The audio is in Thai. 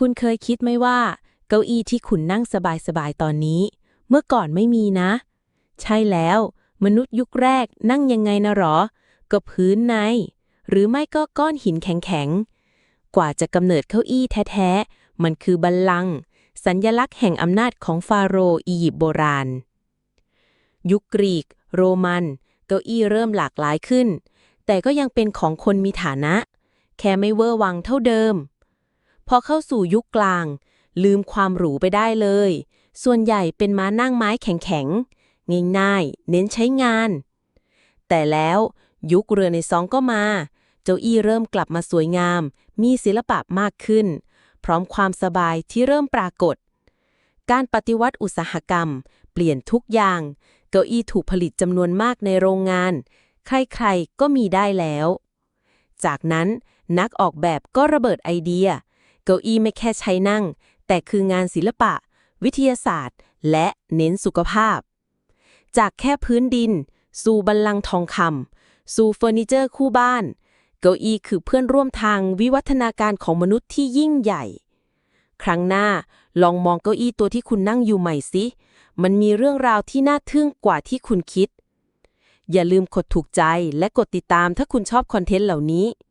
คุณเคยคิดไหมว่า เก้าอี้ที่คุณนั่งสบายๆตอนนี้ เมื่อก่อนไม่มีนะ ใช่แล้ว มนุษย์ยุคแรกนั่งยังไงนะหรอ ก็พื้นใน หรือไม่ก็ก้อนหินแข็งๆ กว่าจะกำเนิดเก้าอี้แท้ๆ มันคือบัลลังก์สัญญลักษณ์แห่งอำนาจของฟาโรห์อียิปต์โบราณ ยุคกรีก โรมัน เก้าอี้เริ่มหลากหลายขึ้น แต่ก็ยังเป็นของคนมีฐานะ แค่ไม่เวอร์วังเท่าเดิม พอเข้าสู่ยุคกลาง ลืมความหรูไปได้เลย ส่วนใหญ่เป็นม้านั่งไม้แข็งๆ ง่ายๆ เน้นใช้งาน แต่แล้วยุคเรือในซองก็มา เจ้าอี้เริ่มกลับมาสวยงาม มีศิลปะมากขึ้น พร้อมความสบายที่เริ่มปรากฏ การปฏิวัติอุตสาหกรรม เปลี่ยนทุกอย่าง เก้าอี้ถูกผลิตจำนวนมากในโรงงาน ใครๆ ก็มีได้แล้ว จากนั้นนักออกแบบก็ระเบิดไอเดีย เก้าอี้ไม่แค่ใช้นั่ง แต่คืองานศิลปะ วิทยาศาสตร์ และเน้นสุขภาพ จากแค่พื้นดิน สู่บัลลังก์ทองคำสู่เฟอร์นิเจอร์คู่บ้าน เก้าอี้คือเพื่อนร่วมทางวิวัฒนาการของมนุษย์ที่ยิ่งใหญ่ ครั้งหน้าลองมองเก้าอี้ตัวที่คุณนั่งอยู่ใหม่สิ มันมีเรื่องราวที่น่าทึ่งกว่าที่คุณคิด อย่าลืมกดถูกใจและกดติดตามถ้าคุณชอบคอนเทนต์เหล่านี้